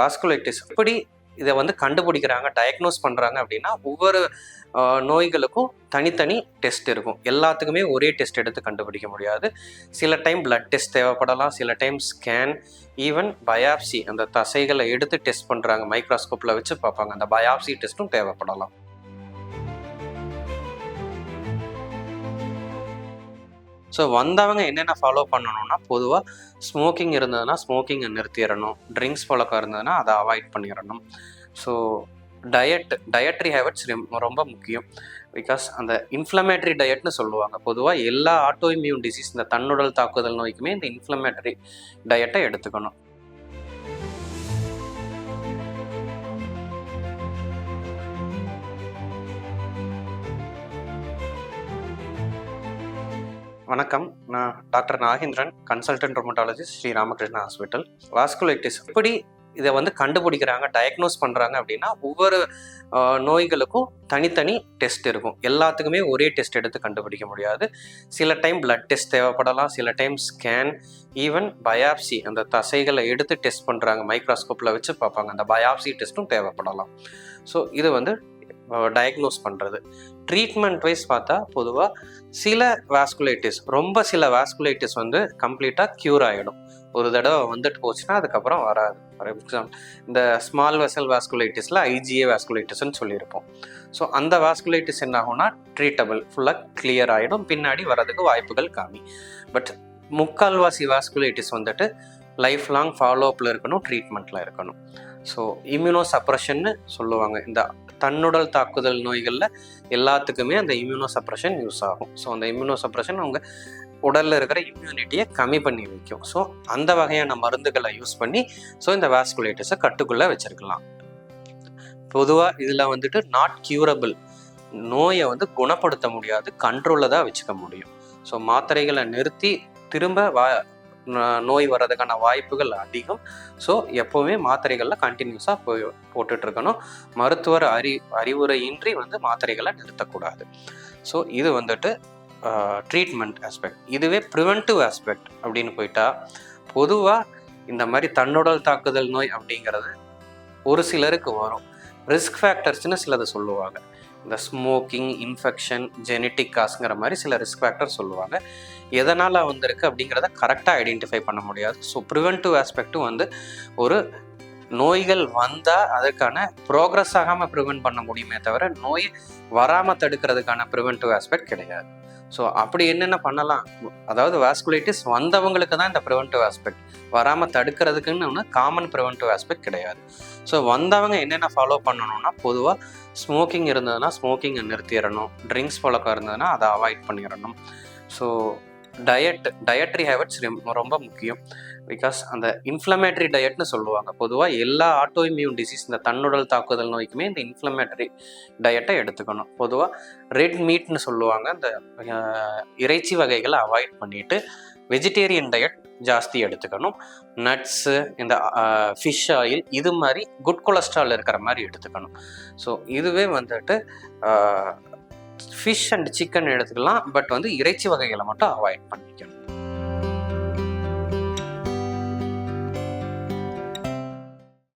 வாஸ்குலைட்டிஸ் எப்படி இதை வந்து கண்டுபிடிக்கிறாங்க டயக்னோஸ் பண்ணுறாங்க அப்படின்னா ஒவ்வொரு நோய்களுக்கும் தனித்தனி டெஸ்ட் இருக்கும். எல்லாத்துக்குமே ஒரே டெஸ்ட் எடுத்து கண்டுபிடிக்க முடியாது. சில டைம் பிளட் டெஸ்ட் தேவைப்படலாம் சில டைம் ஸ்கேன் ஈவன் பயாப்சி அந்த தசைகளை எடுத்து டெஸ்ட் பண்ணுறாங்க மைக்ரோஸ்கோப்பில் வச்சு பார்ப்பாங்க. அந்த பயாப்சி டெஸ்ட்டும் தேவைப்படலாம். ஸோ வந்தவங்க என்னென்ன ஃபாலோ பண்ணணும்னா பொதுவாக ஸ்மோக்கிங் இருந்ததுன்னா ஸ்மோக்கிங்கை நிறுத்திடணும். ட்ரிங்க்ஸ் பழக்கம் இருந்ததுன்னா அதை அவாய்ட் பண்ணிடணும். ஸோ டயட் டயட்ரி ஹேபிட்ஸ் ரொம்ப முக்கியம். பிகாஸ் அந்த இன்ஃப்ளமேட்டரி டயட்னு சொல்லுவாங்க. பொதுவாக எல்லா ஆட்டோ இம்யூன் டிசீஸ் இந்த தன்னுடல் தாக்குதல் நோய்க்குமே இந்த இன்ஃப்ளமேட்டரி டயட்டை எடுத்துக்கணும். வணக்கம். நான் doctor Nagendran consultant rheumatologist Sri Ramakrishna hospital. Vasculitis எப்படி இதை வந்து கண்டுபிடிக்கிறாங்க டயக்னோஸ் பண்ணுறாங்க அப்படின்னா ஒவ்வொரு நோய்களுக்கும் தனித்தனி டெஸ்ட் இருக்கும். எல்லாத்துக்குமே ஒரே டெஸ்ட் எடுத்து கண்டுபிடிக்க முடியாது. சில டைம் பிளட் டெஸ்ட் தேவைப்படலாம் சில டைம் ஸ்கேன் ஈவன் பயாப்சி அந்த தசைகளை எடுத்து டெஸ்ட் பண்ணுறாங்க மைக்ரோஸ்கோப்பில் வச்சு பார்ப்பாங்க. அந்த பயாப்சி டெஸ்ட்டும் தேவைப்படலாம். ஸோ இது வந்து டயக்னோஸ் பண்ணுறது ட்ரீட்மெண்ட் வைஸ் பார்த்தா பொதுவாக சில வாஸ்குலைட்டிஸ் ரொம்ப சில வாஸ்குலைட்டிஸ் வந்து கம்ப்ளீட்டாக க்யூர் ஆகிடும் ஒரு தடவை வந்துட்டு போச்சுன்னா அதுக்கப்புறம் வராது. ஃபார் எக்ஸாம்பிள் இந்த ஸ்மால் வெசல் வாஸ்குலைட்டிஸில் ஐஜிஏ வாஸ்குலைட்டிஸ்னு சொல்லியிருப்போம். ஸோ அந்த வாஸ்குலைட்டிஸ் என்ன ஆகும்னா ட்ரீட்டபிள் ஃபுல்லாக கிளியர் ஆகிடும் பின்னாடி வரதுக்கு வாய்ப்புகள் கம்மி. பட் முக்கால்வாசி வாஸ்குலைட்டிஸ் வந்துட்டு லைஃப் லாங் ஃபாலோஅப்பில் இருக்கணும் ட்ரீட்மெண்ட்டில் இருக்கணும். ஸோ இம்யூனோ சப்ரஷன்னு சொல்லுவாங்க. இந்த தன்னுடல் தாக்குதல் நோய்களில் எல்லாத்துக்குமே அந்த இம்யூனோ சப்ரஷன் யூஸ் ஆகும். ஸோ அந்த இம்யூனோ சப்ரஷன் அவங்க உடலில் இருக்கிற இம்யூனிட்டியை கம்மி பண்ணி வைக்கும். ஸோ அந்த வகையான மருந்துகளை யூஸ் பண்ணி ஸோ இந்த வாஸ்குலைட்டிஸை கட்டுக்குள்ளே வச்சுருக்கலாம். பொதுவாக இதில் வந்துட்டு நாட் கியூரபிள் நோயை வந்து குணப்படுத்த முடியாது கண்ட்ரோலில் தான் வச்சுக்க முடியும். ஸோ மாத்திரைகளை நிறுத்தி திரும்ப வா நோய் வர்றதுக்கான வாய்ப்புகள் அதிகம். ஸோ எப்போவுமே மாத்திரைகளில் கண்டினியூஸாக போய் போட்டுட்ருக்கணும். மருத்துவர் அறி அறிவுரையின்றி வந்து மாத்திரைகளை நிறுத்தக்கூடாது. ஸோ இது வந்துட்டு ட்ரீட்மெண்ட் ஆஸ்பெக்ட் இதுவே ப்ரிவென்டிவ் ஆஸ்பெக்ட் அப்படின்னு போயிட்டா பொதுவாக இந்த மாதிரி தன்னுடல் தாக்குதல் நோய் அப்படிங்கிறது ஒரு சிலருக்கு வரும். ரிஸ்க் ஃபேக்டர்ஸ்னு சிலது சொல்லுவாங்க. இந்த ஸ்மோக்கிங் இன்ஃபெக்ஷன் ஜெனட்டிக் காசுங்கிற மாதிரி சில ரிஸ்க் ஃபேக்டர் சொல்லுவாங்க. எதனால் வந்திருக்கு அப்படிங்கிறத கரெக்டாக ஐடென்டிஃபை பண்ண முடியாது. ஸோ ப்ரிவென்டிவ் ஆஸ்பெக்ட்டும் வந்து ஒரு நோய்கள் வந்தால் அதுக்கான ப்ரோக்ரஸ் ஆகாமல் ப்ரிவென்ட் பண்ண முடியுமே தவிர நோய் வராமல் தடுக்கிறதுக்கான ப்ரிவென்டிவ் ஆஸ்பெக்ட் கிடையாது. ஸோ அப்படி என்னென்ன பண்ணலாம்? அதாவது வாஸ்குலைட்டிஸ் வந்தவங்களுக்கு தான் இந்த ப்ரிவென்டிவ் ஆஸ்பெக்ட் வராமல் தடுக்கிறதுக்குன்னு ஒன்று காமன் ப்ரிவென்டிவ் ஆஸ்பெக்ட் கிடையாது. ஸோ வந்தவங்க என்னென்ன ஃபாலோ பண்ணணும்னா பொதுவாக ஸ்மோக்கிங் இருந்ததுன்னா ஸ்மோக்கிங்கை நிறுத்திடணும். ட்ரிங்க்ஸ் பழக்கம் இருந்ததுன்னா அதை அவாய்ட் பண்ணிடணும். ஸோ டயட் டயட்ரி ஹேபிட்ஸ் ரொம்ப முக்கியம். பிகாஸ் அந்த இன்ஃப்ளமேட்டரி டயட்னு சொல்லுவாங்க. பொதுவாக எல்லா ஆட்டோ இம்யூன் டிசீஸ் இந்த தன்னுடல் தாக்குதல் நோய்க்குமே இந்த இன்ஃப்ளமேட்டரி டயட்டை எடுத்துக்கணும். பொதுவாக ரெட் மீட்னு சொல்லுவாங்க. அந்த இறைச்சி வகைகளை அவாய்ட் பண்ணிட்டு வெஜிடேரியன் டயட் ஜாஸ்தி எடுத்துக்கணும். நட்ஸு இந்த ஃபிஷ் ஆயில் இது மாதிரி குட் கொலஸ்ட்ரால் இருக்கிற மாதிரி எடுத்துக்கணும். ஸோ இதுவே வந்துட்டு ஃபிஷ் அண்ட் சிக்கன் எடுத்துக்கலாம் பட் வந்து இறைச்சி வகைகளை மட்டும் அவாய்ட் பண்ணிக்கணும்.